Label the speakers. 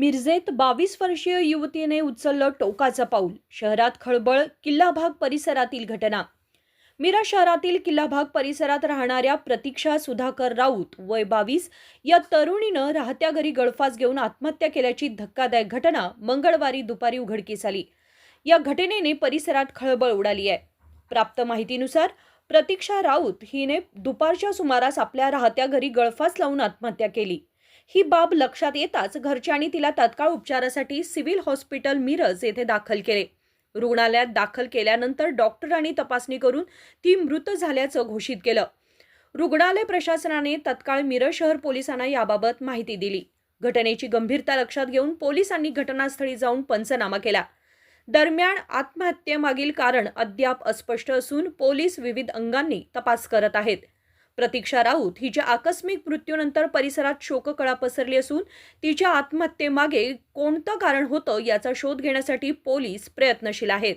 Speaker 1: मिरजेत बावीस वर्षीय युवतीने उचललं टोकाचं पाऊल. शहरात खळबळ किल्ला भाग परिसरातील घटना. मिरज शहरातील किल्ला भाग परिसरात राहणाऱ्या प्रतीक्षा सुधाकर राऊत वय बावीस या तरुणीनं राहत्या घरी गळफास घेऊन आत्महत्या केल्याची धक्कादायक घटना मंगळवारी दुपारी उघडकीस आली. या घटनेने परिसरात खळबळ उडाली आहे. प्राप्त माहितीनुसार प्रतीक्षा राऊत हिने दुपारच्या सुमारास आपल्या राहत्या घरी गळफास लावून आत्महत्या केली. ही बाब लक्षात येताच घरच्यांनी तिला तत्काळ उपचारासाठी सिव्हिल हॉस्पिटल मिरज येथे दाखल केले. रुग्णालयात दाखल केल्यानंतर डॉक्टरांनी तपासणी करून ती मृत झाल्याचं घोषित केलं. रुग्णालय प्रशासनाने तत्काळ मिरज शहर पोलिसांना याबाबत माहिती दिली. घटनेची गंभीरता लक्षात घेऊन पोलिसांनी घटनास्थळी जाऊन पंचनामा केला. दरम्यान आत्महत्येमागील कारण अद्याप अस्पष्ट असून पोलीस विविध अंगांनी तपास करत आहेत. प्रतीक्षा राऊत हिच्या आकस्मिक मृत्यूनंतर परिसरात शोककळा पसरली असून तिच्या आत्महत्येमागे कोणतं कारण होतं याचा शोध घेण्यासाठी पोलीस प्रयत्नशील आहेत.